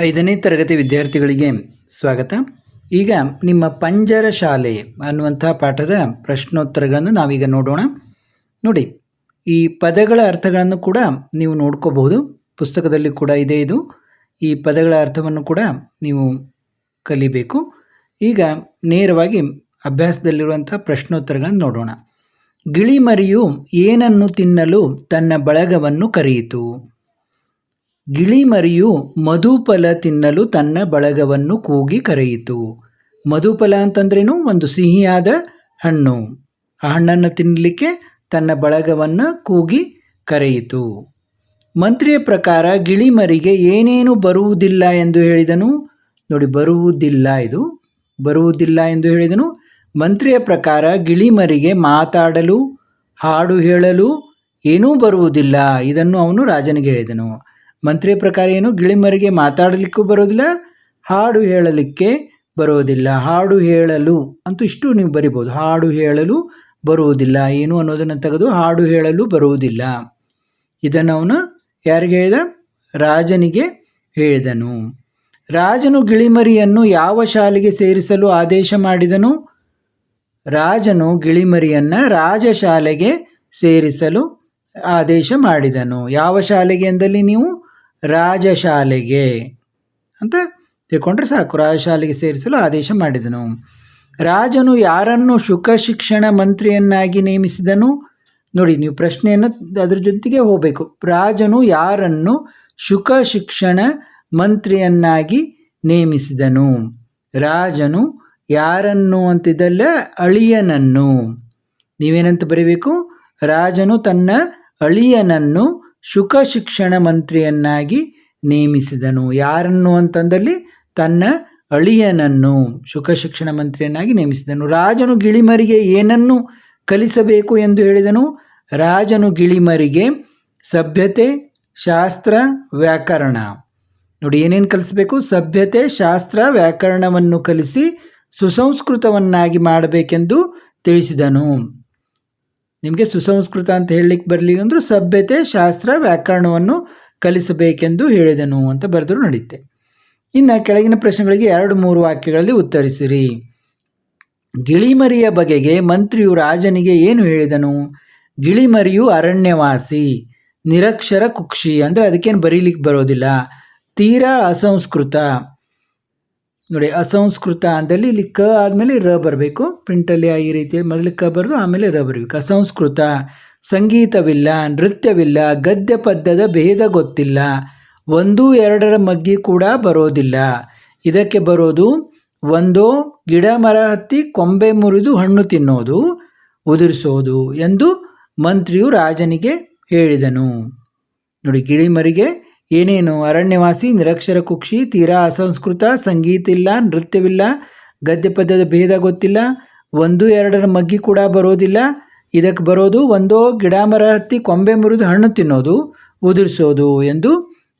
ಐದನೇ ತರಗತಿ ವಿದ್ಯಾರ್ಥಿಗಳಿಗೆ ಸ್ವಾಗತ. ಈಗ ನಿಮ್ಮ ಪಂಜರ ಶಾಲೆ ಅನ್ನುವಂಥ ಪಾಠದ ಪ್ರಶ್ನೋತ್ತರಗಳನ್ನು ನಾವೀಗ ನೋಡೋಣ. ನೋಡಿ, ಈ ಪದಗಳ ಅರ್ಥಗಳನ್ನು ಕೂಡ ನೀವು ನೋಡ್ಕೋಬಹುದು. ಪುಸ್ತಕದಲ್ಲಿ ಕೂಡ ಇದೆ ಇದು. ಈ ಪದಗಳ ಅರ್ಥವನ್ನು ಕೂಡ ನೀವು ಕಲಿಬೇಕು. ಈಗ ನೇರವಾಗಿ ಅಭ್ಯಾಸದಲ್ಲಿರುವಂಥ ಪ್ರಶ್ನೋತ್ತರಗಳನ್ನು ನೋಡೋಣ. ಗಿಳಿಮರಿಯು ಏನನ್ನು ತಿನ್ನಲು ತನ್ನ ಬಳಗವನ್ನು ಕರೆಯಿತು? ಗಿಳಿಮರಿಯು ಮಧುಫಲ ತಿನ್ನಲು ತನ್ನ ಬಳಗವನ್ನು ಕೂಗಿ ಕರೆಯಿತು. ಮಧುಫಲ ಅಂತಂದ್ರೇನು? ಒಂದು ಸಿಹಿಯಾದ ಹಣ್ಣು. ಆ ಹಣ್ಣನ್ನು ತಿನ್ನಲಿಕ್ಕೆ ತನ್ನ ಬಳಗವನ್ನು ಕೂಗಿ ಕರೆಯಿತು. ಮಂತ್ರಿಯ ಪ್ರಕಾರ ಗಿಳಿಮರಿಗೆ ಏನೇನು ಬರುವುದಿಲ್ಲ ಎಂದು ಹೇಳಿದನು? ನೋಡಿ, ಬರುವುದಿಲ್ಲ ಇದು. ಬರುವುದಿಲ್ಲ ಎಂದು ಹೇಳಿದನು. ಮಂತ್ರಿಯ ಪ್ರಕಾರ ಗಿಳಿಮರಿಗೆ ಮಾತಾಡಲು, ಹಾಡು ಹೇಳಲು ಏನೂ ಬರುವುದಿಲ್ಲ. ಇದನ್ನು ಅವನು ರಾಜನಿಗೆ ಹೇಳಿದನು. ಮಂತ್ರಿಯ ಪ್ರಕಾರ ಏನು? ಗಿಳಿಮರಿಗೆ ಮಾತಾಡಲಿಕ್ಕೂ ಬರೋದಿಲ್ಲ, ಹಾಡು ಹೇಳಲಿಕ್ಕೆ ಬರೋದಿಲ್ಲ. ಹಾಡು ಹೇಳಲು ಅಂತೂ ಇಷ್ಟು ನೀವು ಬರಿಬೋದು. ಹಾಡು ಹೇಳಲು ಬರುವುದಿಲ್ಲ. ಏನು ಅನ್ನೋದನ್ನು ತೆಗೆದು ಹಾಡು ಹೇಳಲು ಬರುವುದಿಲ್ಲ. ಇದನ್ನು ಅವನು ಯಾರಿಗೆ ಹೇಳಿದ? ರಾಜನಿಗೆ ಹೇಳಿದನು. ರಾಜನು ಗಿಳಿಮರಿಯನ್ನು ಯಾವ ಶಾಲೆಗೆ ಸೇರಿಸಲು ಆದೇಶ ಮಾಡಿದನು? ರಾಜನು ಗಿಳಿಮರಿಯನ್ನು ರಾಜಶಾಲೆಗೆ ಸೇರಿಸಲು ಆದೇಶ ಮಾಡಿದನು. ಯಾವ ಶಾಲೆಗೆ ಎಂದಲ್ಲಿ ನೀವು? ರಾಜಶಾಲೆಗೆ ಅಂತ ತಿಳ್ಕೊಂಡ್ರೆ ಸಾಕು. ರಾಜಶಾಲೆಗೆ ಸೇರಿಸಲು ಆದೇಶ ಮಾಡಿದನು. ರಾಜನು ಯಾರನ್ನು ಶುಕ ಶಿಕ್ಷಣ ಮಂತ್ರಿಯನ್ನಾಗಿ ನೇಮಿಸಿದನು? ನೋಡಿ, ನೀವು ಪ್ರಶ್ನೆಯನ್ನು ಅದ್ರ ಜೊತೆಗೆ ಹೋಗಬೇಕು. ರಾಜನು ಯಾರನ್ನು ಶುಕ ಶಿಕ್ಷಣ ಮಂತ್ರಿಯನ್ನಾಗಿ ನೇಮಿಸಿದನು? ರಾಜನು ಯಾರನ್ನು ಅಂತಿದ್ದಲ್ಲ? ಅಳಿಯನನ್ನು. ನೀವೇನಂತ ಬರೀಬೇಕು? ರಾಜನು ತನ್ನ ಅಳಿಯನನ್ನು ಶುಕ ಶಿಕ್ಷಣ ಮಂತ್ರಿಯನ್ನಾಗಿ ನೇಮಿಸಿದನು. ಯಾರನ್ನು ಅಂತಂದಲ್ಲಿ? ತನ್ನ ಅಳಿಯನನ್ನು ಶುಕ ಶಿಕ್ಷಣ ಮಂತ್ರಿಯನ್ನಾಗಿ ನೇಮಿಸಿದನು. ರಾಜನು ಗಿಳಿಮರಿಗೆ ಏನನ್ನು ಕಲಿಸಬೇಕು ಎಂದು ಹೇಳಿದನು? ರಾಜನು ಗಿಳಿಮರಿಗೆ ಸಭ್ಯತೆ, ಶಾಸ್ತ್ರ, ವ್ಯಾಕರಣ. ನೋಡಿ, ಏನೇನು ಕಲಿಸಬೇಕು? ಸಭ್ಯತೆ, ಶಾಸ್ತ್ರ, ವ್ಯಾಕರಣವನ್ನು ಕಲಿಸಿ ಸುಸಂಸ್ಕೃತವನ್ನಾಗಿ ಮಾಡಬೇಕೆಂದು ತಿಳಿಸಿದನು. ನಿಮಗೆ ಸುಸಂಸ್ಕೃತ ಅಂತ ಹೇಳಲಿಕ್ಕೆ ಬರಲಿ ಅಂದರೂ ಸಭ್ಯತೆ, ಶಾಸ್ತ್ರ, ವ್ಯಾಕರಣವನ್ನು ಕಲಿಸಬೇಕೆಂದು ಹೇಳಿದನು ಅಂತ ಬರೆದರೂ ನಡೆಯುತ್ತೆ ಇನ್ನು ಕೆಳಗಿನ ಪ್ರಶ್ನೆಗಳಿಗೆ ಎರಡು ಮೂರು ವಾಕ್ಯಗಳಲ್ಲಿ ಉತ್ತರಿಸಿರಿ. ಗಿಳಿಮರಿಯ ಬಗೆಗೆ ಮಂತ್ರಿಯು ರಾಜನಿಗೆ ಏನು ಹೇಳಿದನು? ಗಿಳಿಮರಿಯು ಅರಣ್ಯವಾಸಿ, ನಿರಕ್ಷರ ಕುಕ್ಷಿ, ಅಂದರೆ ಅದಕ್ಕೇನು ಬರೀಲಿಕ್ಕೆ ಬರೋದಿಲ್ಲ, ತೀರಾ ಅಸಂಸ್ಕೃತ. ನೋಡಿ, ಅಸಂಸ್ಕೃತ ಅಂದಲ್ಲಿ ಇಲ್ಲಿ ಕ ಆದಮೇಲೆ ರ ಬರಬೇಕು. ಪ್ರಿಂಟಲ್ಲಿ ಈ ರೀತಿ ಮೊದಲು ಕ ಬರೆದು ಆಮೇಲೆ ರ ಬರಬೇಕು. ಅಸಂಸ್ಕೃತ, ಸಂಗೀತವಿಲ್ಲ, ನೃತ್ಯವಿಲ್ಲ, ಗದ್ಯ ಪದ್ಯದ ಭೇದ ಗೊತ್ತಿಲ್ಲ. ಒಂದು, ಎರಡರ ಮಗ್ಗಿ ಕೂಡ ಬರೋದಿಲ್ಲ. ಇದಕ್ಕೆ ಬರೋದು ಒಂದು, ಗಿಡ, ಮರ ಹತ್ತಿ, ಕೊಂಬೆ ಮುರಿದು ಹಣ್ಣು ತಿನ್ನೋದು, ಉದುರಿಸೋದು ಎಂದು ಮಂತ್ರಿಯು ರಾಜನಿಗೆ ಹೇಳಿದನು. ನೋಡಿ, ಗಿಳಿಮರಿಗೆ ಏನೇನು? ಅರಣ್ಯವಾಸಿ, ನಿರಕ್ಷರ ಕುಕ್ಷಿ, ತೀರಾ ಅಸಂಸ್ಕೃತ, ಸಂಗೀತ ಇಲ್ಲ, ನೃತ್ಯವಿಲ್ಲ, ಗದ್ಯ ಪದ್ಯದ ಭೇದ ಗೊತ್ತಿಲ್ಲ, ಒಂದು ಎರಡರ ಮಗ್ಗಿ ಕೂಡ ಬರೋದಿಲ್ಲ. ಇದಕ್ಕೆ ಬರೋದು ಒಂದೋ ಗಿಡ, ಮರ ಹತ್ತಿ, ಕೊಂಬೆ ಮುರಿದು ಹಣ್ಣು ತಿನ್ನೋದು, ಉದುರಿಸೋದು ಎಂದು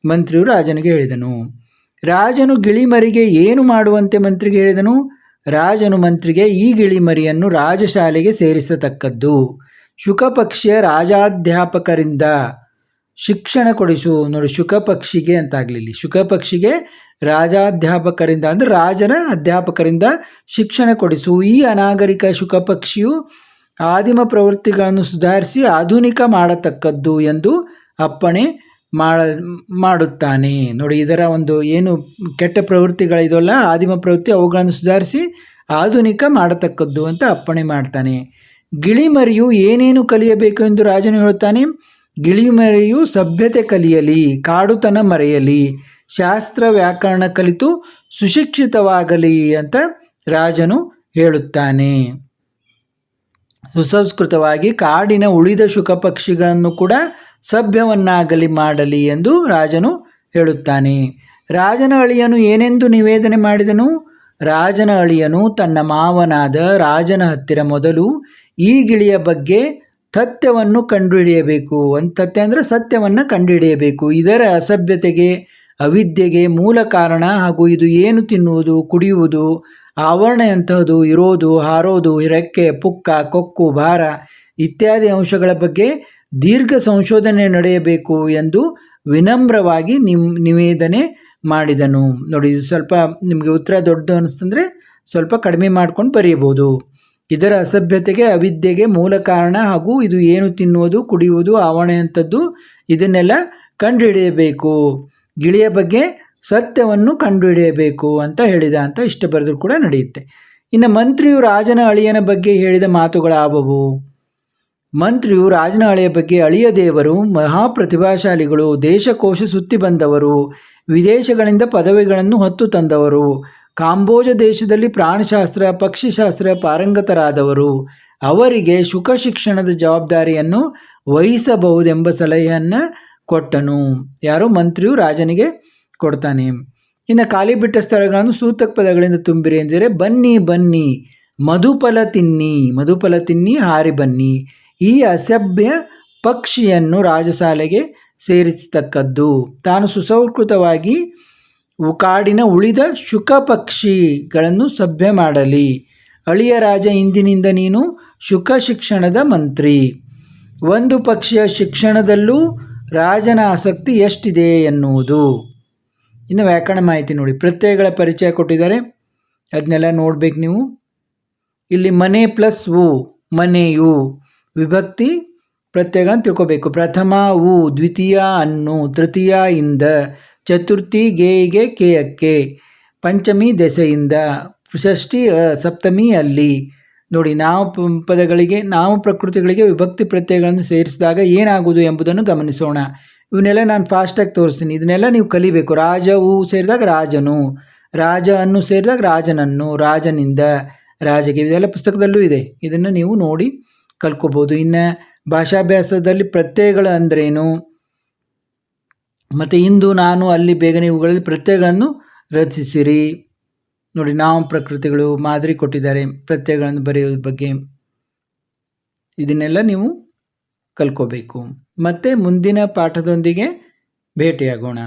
ಮಂತ್ರಿಯು ರಾಜನಿಗೆ ಹೇಳಿದನು. ರಾಜನು ಗಿಳಿಮರಿಗೆ ಏನು ಮಾಡುವಂತೆ ಮಂತ್ರಿಗೆ ಹೇಳಿದನು? ರಾಜನು ಮಂತ್ರಿಗೆ ಈ ಗಿಳಿಮರಿಯನ್ನು ರಾಜಶಾಲೆಗೆ ಸೇರಿಸತಕ್ಕದ್ದು. ಶುಕಪಕ್ಷಿಯ ರಾಜಾಧ್ಯಾಪಕರಿಂದ ಶಿಕ್ಷಣ ಕೊಡಿಸು ನೋಡಿ, ಶುಕ ಪಕ್ಷಿಗೆ ಅಂತ ಆಗಲಿಲ್ಲ ಶುಕ ಪಕ್ಷಿಗೆ ರಾಜಾಧ್ಯಾಪಕರಿಂದ, ಅಂದರೆ ರಾಜನ ಅಧ್ಯಾಪಕರಿಂದ ಶಿಕ್ಷಣ ಕೊಡಿಸು. ಈ ಅನಾಗರಿಕ ಶುಕ ಪಕ್ಷಿಯು ಆದಿಮ ಪ್ರವೃತ್ತಿಗಳನ್ನು ಸುಧಾರಿಸಿ ಆಧುನಿಕ ಮಾಡತಕ್ಕದ್ದು ಎಂದು ಅಪ್ಪಣೆ ಮಾಡ, ಮಾಡುತ್ತಾನೆ. ನೋಡಿ, ಇದರ ಒಂದು ಏನು ಕೆಟ್ಟ ಪ್ರವೃತ್ತಿಗಳಿದಲ್ಲ ಆದಿಮ ಪ್ರವೃತ್ತಿ ಅವುಗಳನ್ನು ಸುಧಾರಿಸಿ ಆಧುನಿಕ ಮಾಡತಕ್ಕದ್ದು ಅಂತ ಅಪ್ಪಣೆ ಮಾಡ್ತಾನೆ. ಗಿಳಿಮರಿಯು ಏನೇನು ಕಲಿಯಬೇಕು ಎಂದು ರಾಜನು ಹೇಳುತ್ತಾನೆ? ಗಿಳಿಮರಿಯು ಸಭ್ಯತೆ ಕಲಿಯಲಿ, ಕಾಡುತನ ಮರೆಯಲಿ, ಶಾಸ್ತ್ರ ವ್ಯಾಕರಣ ಕಲಿತು ಸುಶಿಕ್ಷಿತವಾಗಲಿ ಅಂತ ರಾಜನು ಹೇಳುತ್ತಾನೆ. ಸುಸಂಸ್ಕೃತವಾಗಿ ಕಾಡಿನ ಉಳಿದ ಶುಕ ಪಕ್ಷಿಗಳನ್ನು ಕೂಡ ಸಭ್ಯವನ್ನಾಗಲಿ ಮಾಡಲಿ ಎಂದು ರಾಜನು ಹೇಳುತ್ತಾನೆ. ರಾಜನ ಅಳಿಯನು ಏನೆಂದು ನಿವೇದನೆ ಮಾಡಿದನು? ರಾಜನ ಅಳಿಯನು ತನ್ನ ಮಾವನಾದ ರಾಜನ ಹತ್ತಿರ ಮೊದಲು ಈ ಗಿಳಿಯ ಬಗ್ಗೆ ತಥ್ಯವನ್ನು ಕಂಡುಹಿಡಿಯಬೇಕು. ಒಂದು ತಥ್ಯ ಅಂದರೆ ಸತ್ಯವನ್ನು ಕಂಡುಹಿಡಿಯಬೇಕು. ಇದರ ಅಸಭ್ಯತೆಗೆ, ಅವಿದ್ಯೆಗೆ ಮೂಲ ಕಾರಣ ಹಾಗೂ ಇದು ಏನು ತಿನ್ನುವುದು, ಕುಡಿಯುವುದು, ಆವರಣ ಎಂತಹದು ಇರೋದು, ಹಾರೋದು, ರೆಕ್ಕೆ, ಪುಕ್ಕ, ಕೊಕ್ಕು, ಭಾರ ಇತ್ಯಾದಿ ಅಂಶಗಳ ಬಗ್ಗೆ ದೀರ್ಘ ಸಂಶೋಧನೆ ನಡೆಯಬೇಕು ಎಂದು ವಿನಮ್ರವಾಗಿ ನಿಮ್, ನಿವೇದನೆ ಮಾಡಿದನು. ನೋಡಿ ಸ್ವಲ್ಪ ನಿಮಗೆ ಉತ್ತರ ದೊಡ್ಡದು ಅನಿಸ್ತಂದ್ರೆ ಸ್ವಲ್ಪ ಕಡಿಮೆ ಮಾಡ್ಕೊಂಡು ಬರೀಬೋದು. ಇದರ ಅಸಭ್ಯತೆಗೆ ಅವಿದ್ಯೆಗೆ ಮೂಲ ಕಾರಣ ಹಾಗೂ ಇದು ಏನು ತಿನ್ನುವುದು, ಕುಡಿಯುವುದು ಆವಣೆ ಅಂಥದ್ದು ಇದನ್ನೆಲ್ಲ ಕಂಡುಹಿಡಿಯಬೇಕು. ಗಿಳಿಯ ಬಗ್ಗೆ ಸತ್ಯವನ್ನು ಕಂಡುಹಿಡಿಯಬೇಕು ಅಂತ ಹೇಳಿದ ಅಂತ ಇಷ್ಟ ಬರೆದ್ರು ಕೂಡ ನಡೆಯುತ್ತೆ. ಇನ್ನು ಮಂತ್ರಿಯು ರಾಜನ ಅಳಿಯನ ಬಗ್ಗೆ ಹೇಳಿದ ಮಾತುಗಳಾವವು? ಮಂತ್ರಿಯು ರಾಜನ ಅಳಿಯ ಬಗ್ಗೆ ಅಳಿಯ ದೇವರು, ಮಹಾಪ್ರತಿಭಾಶಾಲಿಗಳು, ದೇಶಕೋಶ ಸುತ್ತಿ ಬಂದವರು, ವಿದೇಶಗಳಿಂದ ಪದವಿಗಳನ್ನು ಹೊತ್ತು ತಂದವರು ಕಾಂಬೋಜ ದೇಶದಲ್ಲಿ ಪ್ರಾಣಶಾಸ್ತ್ರ, ಪಕ್ಷಿಶಾಸ್ತ್ರ ಪಾರಂಗತರಾದವರು, ಅವರಿಗೆ ಶುಕ ಶಿಕ್ಷಣದ ಜವಾಬ್ದಾರಿಯನ್ನು ವಹಿಸಬಹುದೆಂಬ ಸಲಹೆಯನ್ನು ಕೊಟ್ಟನು. ಯಾರೋ ಮಂತ್ರಿಯು ರಾಜನಿಗೆ ಕೊಡ್ತಾನೆ. ಇನ್ನು ಖಾಲಿ ಬಿಟ್ಟ ಸ್ಥಳಗಳನ್ನು ಸೂತಕ ಪದಗಳಿಂದ ತುಂಬಿರಿ ಎಂದರೆ ಬನ್ನಿ ಬನ್ನಿ, ಮಧುಫಲ ತಿನ್ನಿ ಮಧುಫಲ ತಿನ್ನಿ, ಹಾರಿ ಬನ್ನಿ. ಈ ಅಸಭ್ಯ ಪಕ್ಷಿಯನ್ನು ರಾಜಸಾಲೆಗೆ ಸೇರಿಸತಕ್ಕದ್ದು. ತಾನು ಸುಸಂಸ್ಕೃತವಾಗಿ ಉ- ಕಾಡಿನ ಉಳಿದ ಶುಕ ಪಕ್ಷಿಗಳನ್ನು ಸಭ್ಯ ಮಾಡಲಿ. ಅಳಿಯ ರಾಜ ಇಂದಿನಿಂದ ನೀನು ಶುಕ ಶಿಕ್ಷಣದ ಮಂತ್ರಿ. ಒಂದು ಪಕ್ಷಿಯ ಶಿಕ್ಷಣದಲ್ಲೂ ರಾಜನ ಆಸಕ್ತಿ ಎಷ್ಟಿದೆ ಎನ್ನುವುದು. ಇನ್ನು ವ್ಯಾಕರಣ ಮಾಹಿತಿ ನೋಡಿ. ಪ್ರತ್ಯಯಗಳ ಪರಿಚಯ ಕೊಟ್ಟಿದ್ದಾರೆ. ಅದನ್ನೆಲ್ಲ ನೋಡ್ಬೇಕು ನೀವು. ಇಲ್ಲಿ ಮನೆ ಪ್ಲಸ್ ಉ ಮನೆಯು. ವಿಭಕ್ತಿ, ಪ್ರತ್ಯಯಗಳನ್ನು ತಿಳ್ಕೋಬೇಕು. ಪ್ರಥಮ ಉ ದ್ವಿತೀಯ ಅನ್ನು, ತೃತೀಯ ಇಂದ. ಚತುರ್ಥಿ ಗೇಯಿಗೆ ಕೇಯಕ್ಕೆ ಪಂಚಮಿ ದೆಸೆಯಿಂದ ಷಷ್ಠಿ ಸಪ್ತಮಿ ಅಲ್ಲಿ ನೋಡಿ, ನಾವು ಪದಗಳಿಗೆ, ನಾವು ಪ್ರಕೃತಿಗಳಿಗೆ ವಿಭಕ್ತಿ ಪ್ರತ್ಯಯಗಳನ್ನು ಸೇರಿಸಿದಾಗ ಏನಾಗುವುದು ಎಂಬುದನ್ನು ಗಮನಿಸೋಣ. ಇವನ್ನೆಲ್ಲ ನಾನು ಫಾಸ್ಟಾಗಿ ತೋರಿಸ್ತೀನಿ. ಇದನ್ನೆಲ್ಲ ನೀವು ಕಲಿಬೇಕು. ರಾಜವು ಸೇರಿದಾಗ ರಾಜನು ರಾಜ ಅನ್ನು ಸೇರಿದಾಗ ರಾಜನನ್ನು, ರಾಜನಿಂದ ರಾಜಗೆ. ಇದೆಲ್ಲ ಪುಸ್ತಕದಲ್ಲೂ ಇದೆ. ಇದನ್ನು ನೀವು ನೋಡಿ ಕಲ್ಕೋಬೋದು ಇನ್ನು ಭಾಷಾಭ್ಯಾಸದಲ್ಲಿ ಪ್ರತ್ಯಯಗಳು ಅಂದ್ರೇನು? ಮತ್ತು ಇಂದು ನಾನು ಅಲ್ಲಿ ಬೇಗನೆ ಇವುಗಳಲ್ಲಿ ಪ್ರತ್ಯಯಗಳನ್ನು ರಚಿಸಿರಿ. ನೋಡಿ, ನಾವು ಪ್ರಕೃತಿಗಳು ಮಾದರಿ ಕೊಟ್ಟಿದ್ದಾರೆ. ಪ್ರತ್ಯಯಗಳನ್ನು ಬರೆಯೋದ್ರ ಬಗ್ಗೆ ಇದನ್ನೆಲ್ಲ ನೀವು ಕಲ್ಕೋಬೇಕು ಮತ್ತೆ ಮುಂದಿನ ಪಾಠದೊಂದಿಗೆ ಭೇಟಿಯಾಗೋಣ.